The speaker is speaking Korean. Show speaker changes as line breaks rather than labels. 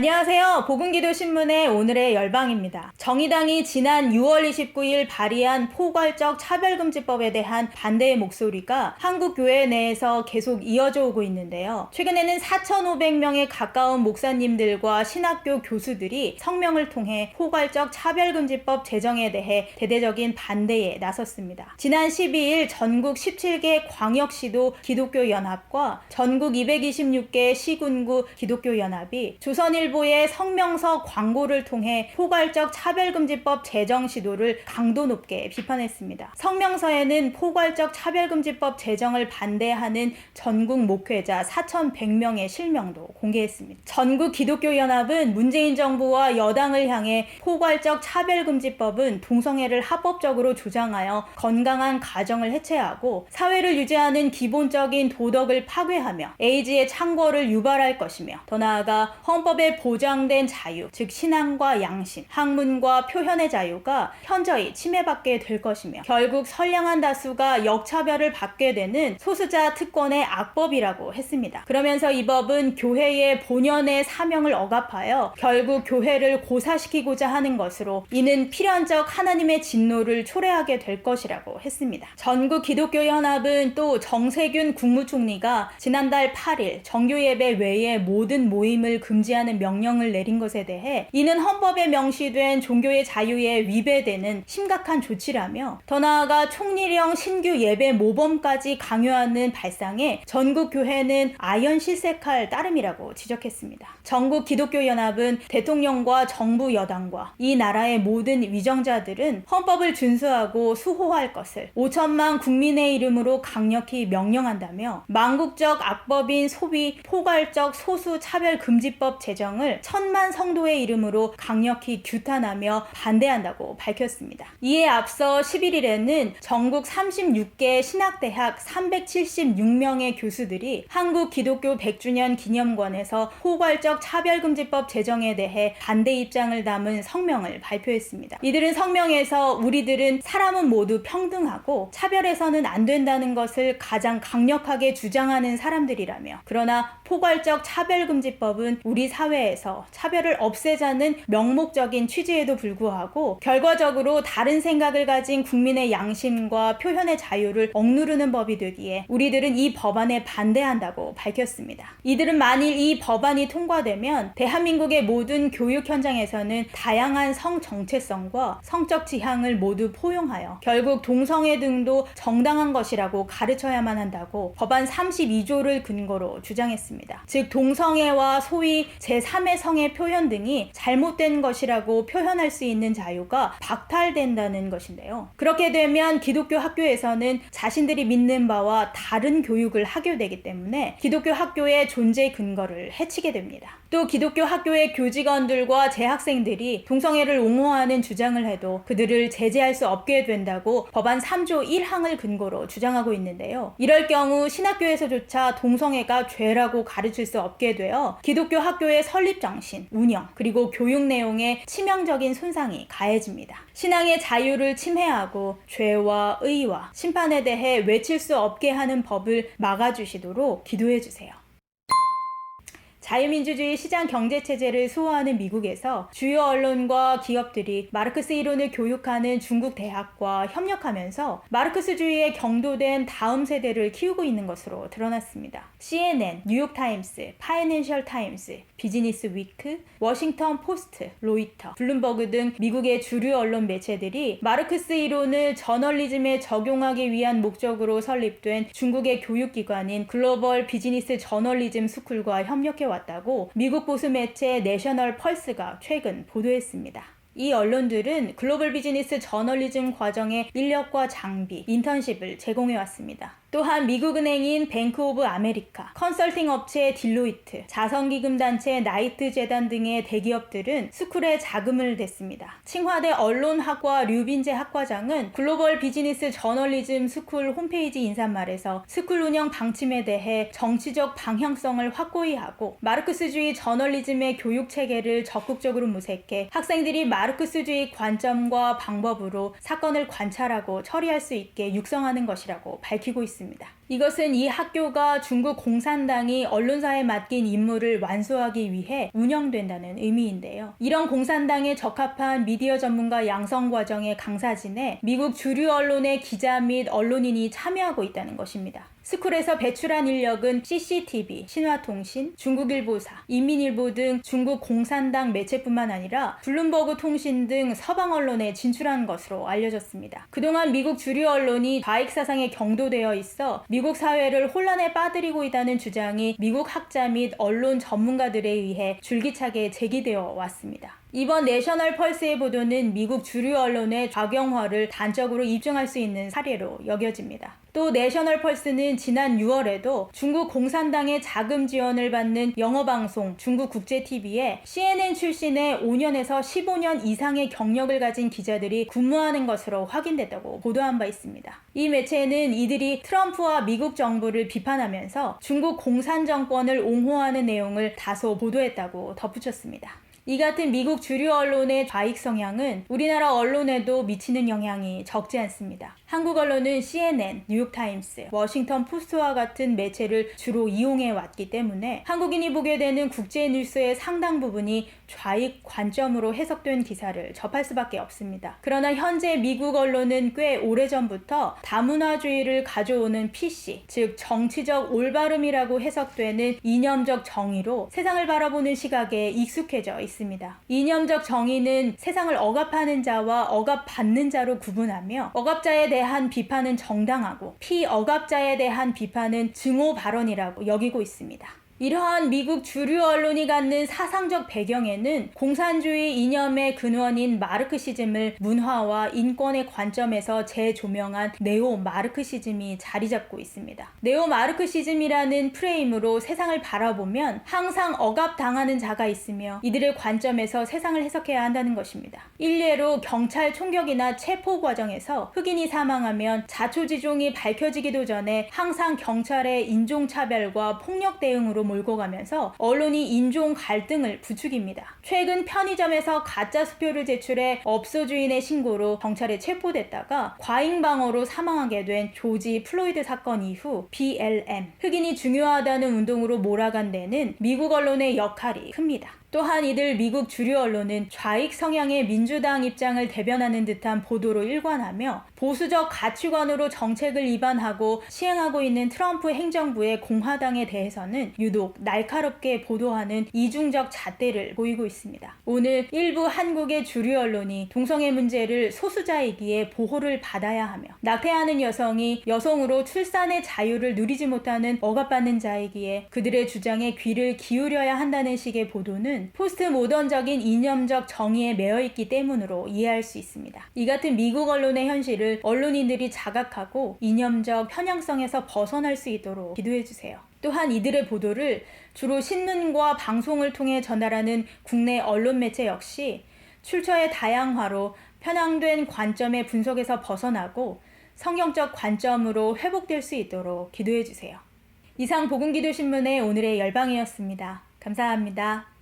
안녕하세요. 보금기도 신문의 오늘의 열방입니다. 정의당이 지난 6월 29일 발의한 포괄적 차별금지법에 대한 반대의 목소리가 한국 교회 내에서 계속 이어져 오고 있는데요. 최근에는 4,500명에 가까운 목사님들과 신학교 교수들이 성명을 통해 포괄적 차별금지법 제정에 대해 대대적인 반대에 나섰습니다. 지난 12일 전국 17개 광역시도 기독교 연합과 전국 226개 시군구 기독교 연합이 조선일 보의 성명서 광고를 통해 포괄적 차별금지법 제정 시도를 강도 높게 비판했습니다. 성명서에는 포괄적 차별금지법 제정을 반대하는 전국 목회자 4,100명의 실명도 공개했습니다. 전국 기독교연합은 문재인 정부와 여당을 향해 포괄적 차별금지법은 동성애를 합법적으로 주장하여 건강한 가정을 해체하고 사회를 유지하는 기본적인 도덕을 파괴하며 에이즈의 창궐을 유발할 것이며 더 나아가 헌법 에 보장된 자유, 즉 신앙과 양심, 학문과 표현의 자유가 현저히 침해받게 될 것이며 결국 선량한 다수가 역차별을 받게 되는 소수자 특권의 악법이라고 했습니다. 그러면서 이 법은 교회의 본연의 사명을 억압하여 결국 교회를 고사시키고자 하는 것으로 이는 필연적 하나님의 진노를 초래하게 될 것이라고 했습니다. 전국 기독교 연합은 또 정세균 국무총리가 지난달 8일 정규 예배 외에 모든 모임을 금지하는 명령을 내린 것에 대해 이는 헌법에 명시된 종교의 자유에 위배되는 심각한 조치라며 더 나아가 총리령 신규 예배 모범까지 강요하는 발상에 전국 교회는 아연 실색할 따름이라고 지적했습니다. 전국 기독교 연합은 대통령과 정부 여당과 이 나라의 모든 위정자들은 헌법을 준수하고 수호할 것을 5천만 국민의 이름으로 강력히 명령한다며 망국적 악법인 소비 포괄적 소수 차별 금지법 제정 을 천만 성도의 이름으로 강력히 규탄하며 반대한다고 밝혔습니다. 이에 앞서 11일에는 전국 36개 신학대학 376명의 교수들이 한국 기독교 100주년 기념관에서 포괄적 차별금지법 제정에 대해 반대 입장을 담은 성명을 발표했습니다. 이들은 성명에서 우리들은 사람은 모두 평등하고 차별해서는 안 된다는 것을 가장 강력하게 주장하는 사람들이라며 그러나 포괄적 차별금지법은 우리 사회에 서 차별을 없애자는 명목적인 취지에도 불구하고 결과적으로 다른 생각을 가진 국민의 양심과 표현의 자유를 억누르는 법이 되기에 우리들은 이 법안에 반대한다고 밝혔습니다. 이들은 만일 이 법안이 통과되면 대한민국의 모든 교육 현장에서는 다양한 성 정체성과 성적 지향을 모두 포용하여 결국 동성애 등도 정당한 것이라고 가르쳐야만 한다고 법안 32조를 근거로 주장했습니다. 즉 동성애와 소위 제3 의 성의 표현 등이 잘못된 것이라고 표현할 수 있는 자유가 박탈된다는 것인데요. 그렇게 되면 기독교 학교에서는 자신들이 믿는 바와 다른 교육을 하게 되기 때문에 기독교 학교의 존재 근거를 해치게 됩니다. 또 기독교 학교의 교직원들과 재학생들이 동성애를 옹호하는 주장을 해도 그들을 제재할 수 없게 된다고 법안 3조 1항을 근거로 주장하고 있는데요. 이럴 경우 신학교에서조차 동성애가 죄라고 가르칠 수 없게 되어 기독교 학교의 설립 정신, 운영, 그리고 교육 내용에 치명적인 손상이 가해집니다. 신앙의 자유를 침해하고 죄와 의와 심판에 대해 외칠 수 없게 하는 법을 막아주시도록 기도해 주세요. 자유민주주의 시장 경제 체제를 수호하는 미국에서 주요 언론과 기업들이 마르크스 이론을 교육하는 중국 대학과 협력하면서 마르크스주의에 경도된 다음 세대를 키우고 있는 것으로 드러났습니다. CNN, 뉴욕타임스, 파이낸셜 타임스, 비즈니스 위크, 워싱턴 포스트, 로이터, 블룸버그 등 미국의 주류 언론 매체들이 마르크스 이론을 저널리즘에 적용하기 위한 목적으로 설립된 중국의 교육기관인 글로벌 비즈니스 저널리즘 스쿨과 협력해 왔다고 미국 보수 매체 내셔널 펄스가 최근 보도했습니다. 이 언론들은 글로벌 비즈니스 저널리즘 과정의 인력과 장비, 인턴십을 제공해 왔습니다. 또한 미국 은행인 뱅크 오브 아메리카, 컨설팅 업체 딜로이트, 자선기금 단체 나이트 재단 등의 대기업들은 스쿨에 자금을 댔습니다. 칭화대 언론학과 류빈재 학과장은 글로벌 비즈니스 저널리즘 스쿨 홈페이지 인사말에서 스쿨 운영 방침에 대해 정치적 방향성을 확고히 하고 마르크스주의 저널리즘의 교육 체계를 적극적으로 모색해 학생들이 마르크스주의 관점과 방법으로 사건을 관찰하고 처리할 수 있게 육성하는 것이라고 밝히고 있습니다. 있습니다. 이것은 이 학교가 중국 공산당이 언론사에 맡긴 임무를 완수하기 위해 운영된다는 의미인데요. 이런 공산당에 적합한 미디어 전문가 양성 과정의 강사진에 미국 주류 언론의 기자 및 언론인이 참여하고 있다는 것입니다. 스쿨에서 배출한 인력은 CCTV, 신화통신, 중국일보사, 인민일보 등 중국 공산당 매체뿐만 아니라 블룸버그 통신 등 서방 언론에 진출한 것으로 알려졌습니다. 그동안 미국 주류 언론이 좌익 사상에 경도되어 있어 미국 사회를 혼란에 빠뜨리고 있다는 주장이 미국 학자 및 언론 전문가들에 의해 줄기차게 제기되어 왔습니다. 이번 내셔널 펄스의 보도는 미국 주류 언론의 좌경화를 단적으로 입증할 수 있는 사례로 여겨집니다. 또 내셔널 펄스는 지난 6월에도 중국 공산당의 자금 지원을 받는 영어 방송 중국 국제 TV에 CNN 출신의 5년에서 15년 이상의 경력을 가진 기자들이 근무하는 것으로 확인됐다고 보도한 바 있습니다. 이 매체는 이들이 트럼프와 미국 정부를 비판하면서 중국 공산 정권을 옹호하는 내용을 다소 보도했다고 덧붙였습니다. 이 같은 미국 주류 언론의 좌익 성향은 우리나라 언론에도 미치는 영향이 적지 않습니다. 한국 언론은 CNN, 뉴욕타임스, 워싱턴 포스트와 같은 매체를 주로 이용해 왔기 때문에 한국인이 보게 되는 국제 뉴스의 상당 부분이 좌익 관점으로 해석된 기사를 접할 수밖에 없습니다. 그러나 현재 미국 언론은 꽤 오래전부터 다문화주의를 가져오는 PC, 즉 정치적 올바름이라고 해석되는 이념적 정의로 세상을 바라보는 시각에 익숙해져 있습니다. 이념적 정의는 세상을 억압하는 자와 억압받는 자로 구분하며 억압자에 대한 비판은 정당하고 피억압자에 대한 비판은 증오 발언이라고 여기고 있습니다. 이러한 미국 주류 언론이 갖는 사상적 배경에는 공산주의 이념의 근원인 마르크시즘을 문화와 인권의 관점에서 재조명한 네오 마르크시즘이 자리 잡고 있습니다. 네오 마르크시즘이라는 프레임으로 세상을 바라보면 항상 억압당하는 자가 있으며 이들의 관점에서 세상을 해석해야 한다는 것입니다. 일례로 경찰 총격이나 체포 과정에서 흑인이 사망하면 자초지종이 밝혀지기도 전에 항상 경찰의 인종차별과 폭력 대응으로 몰고 가면서 언론이 인종 갈등을 부추깁니다. 최근 편의점에서 가짜 수표를 제출해 업소 주인의 신고로 경찰에 체포됐다가 과잉방어로 사망하게 된 조지 플로이드 사건 이후 BLM 흑인이 중요하다는 운동으로 몰아간 데는 미국 언론의 역할이 큽니다. 또한 이들 미국 주류 언론은 좌익 성향의 민주당 입장을 대변하는 듯한 보도로 일관하며 보수적 가치관으로 정책을 위반하고 시행하고 있는 트럼프 행정부의 공화당에 대해서는 유독 날카롭게 보도하는 이중적 잣대를 보이고 있습니다. 오늘 일부 한국의 주류 언론이 동성애 문제를 소수자이기에 보호를 받아야 하며 낙태하는 여성이 여성으로 출산의 자유를 누리지 못하는 억압받는 자이기에 그들의 주장에 귀를 기울여야 한다는 식의 보도 는 포스트 모던적인 이념적 정의에 매여 있기 때문으로 이해할 수 있습니다. 이 같은 미국 언론의 현실을 언론인들이 자각하고 이념적 편향성에서 벗어날 수 있도록 기도해 주세요. 또한 이들의 보도를 주로 신문과 방송을 통해 전달하는 국내 언론 매체 역시 출처의 다양화로 편향된 관점의 분석에서 벗어나고 성경적 관점으로 회복될 수 있도록 기도해 주세요. 이상 복음기도신문의 오늘의 열방이었습니다. 감사합니다.